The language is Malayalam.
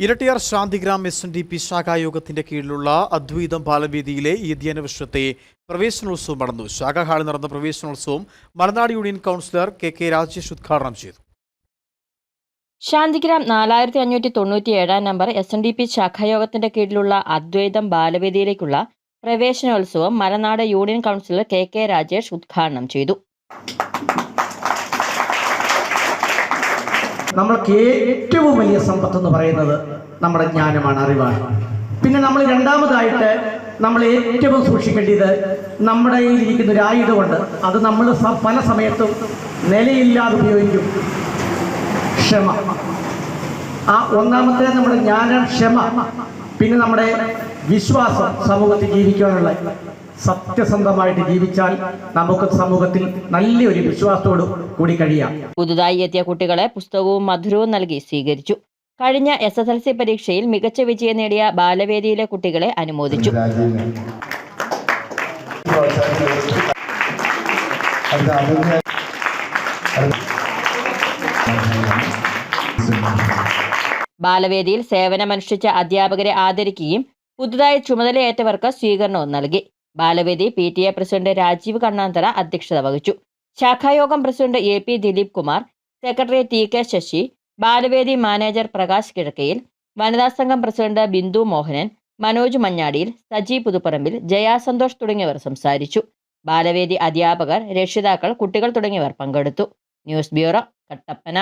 Irattiyar Shanthigram S N D P ശാഖായോഗത്തിന്റെ കീഴിലുള്ള അദ്വൈതം ബാലവേദിയിലെ ഈ അധ്യയന വർഷത്തെ പ്രവേശനോത്സവം നടന്നു. ശാഖാ ഹാളിൽ നടന്ന പ്രവേശനോത്സവം Malanad union councillor K K Rajesh ഉദ്ഘാടനം ചെയ്തു. ശാന്തിഗ്രാം നാലായിരത്തി അഞ്ഞൂറ്റി തൊണ്ണൂറ്റി ഏഴാം number S N D P ശാഖായോഗത്തിന്റെ കീഴിലുള്ള അദ്വൈതം ബാലവേദിയിലേക്കുള്ള പ്രവേശനോത്സവം Malanad union councillor K K Rajesh ഉദ്ഘാടനം ചെയ്തു. നമ്മൾക്ക് ഏറ്റവും വലിയ സമ്പത്ത് എന്ന് പറയുന്നത് നമ്മുടെ ജ്ഞാനമാണ് അറിവാണ്. പിന്നെ നമ്മൾ രണ്ടാമതായിട്ട് നമ്മൾ ഏറ്റവും സൂക്ഷിക്കേണ്ടത് നമ്മുടെ ഇരിക്കുന്ന ഒരു ആയുധമുണ്ട് അത് നമ്മൾ പല സമയത്തും നിലയില്ലാതെ ഉപയോഗിക്കും. ക്ഷമ. ആ ഒന്നാമത്തെ നമ്മുടെ ജ്ഞാനം ക്ഷമ. പിന്നെ നമ്മുടെ വിശ്വാസം സമൂഹത്തിൽ ജീവിക്കാനുള്ള സത്യസന്ധമായിട്ട് ജീവിച്ചാൽ നമുക്ക് സമൂഹത്തിൽ നല്ലൊരു വിശ്വാസത്തോട് കൂടി കഴിയാം. പുതുതായി എത്തിയ കുട്ടികളെ പുസ്തകവും മധുരവും നൽകി സ്വീകരിച്ചു. കഴിഞ്ഞ എസ് എസ് എൽ സി പരീക്ഷയിൽ മികച്ച വിജയം നേടിയ ബാലവേദിയിലെ കുട്ടികളെ അനുമോദിച്ചു. ബാലവേദിയിൽ സേവനമനുഷ്ഠിച്ച അധ്യാപകരെ ആദരിക്കുകയും പുതുതായി ചുമതലയേറ്റവർക്ക് സ്വീകരണവും നൽകി. Balavedi P T A president Rajeev Kannanthara അധ്യക്ഷത വഹിച്ചു. ശാഖായോഗം president A P Dileep Kumar secretary T K Sasi Balavedi manager Prakash Kizhakkayil വനിതാ സംഘം പ്രസിഡന്റ് ബിന്ദു മോഹനൻ മനോജ് മഞ്ഞാടിയിൽ സജി പുതുപ്പറമ്പിൽ ജയാ സന്തോഷ് തുടങ്ങിയവർ സംസാരിച്ചു. ബാലവേദി അധ്യാപകർ രക്ഷിതാക്കൾ കുട്ടികൾ തുടങ്ങിയവർ പങ്കെടുത്തു. News bureau Kattappana.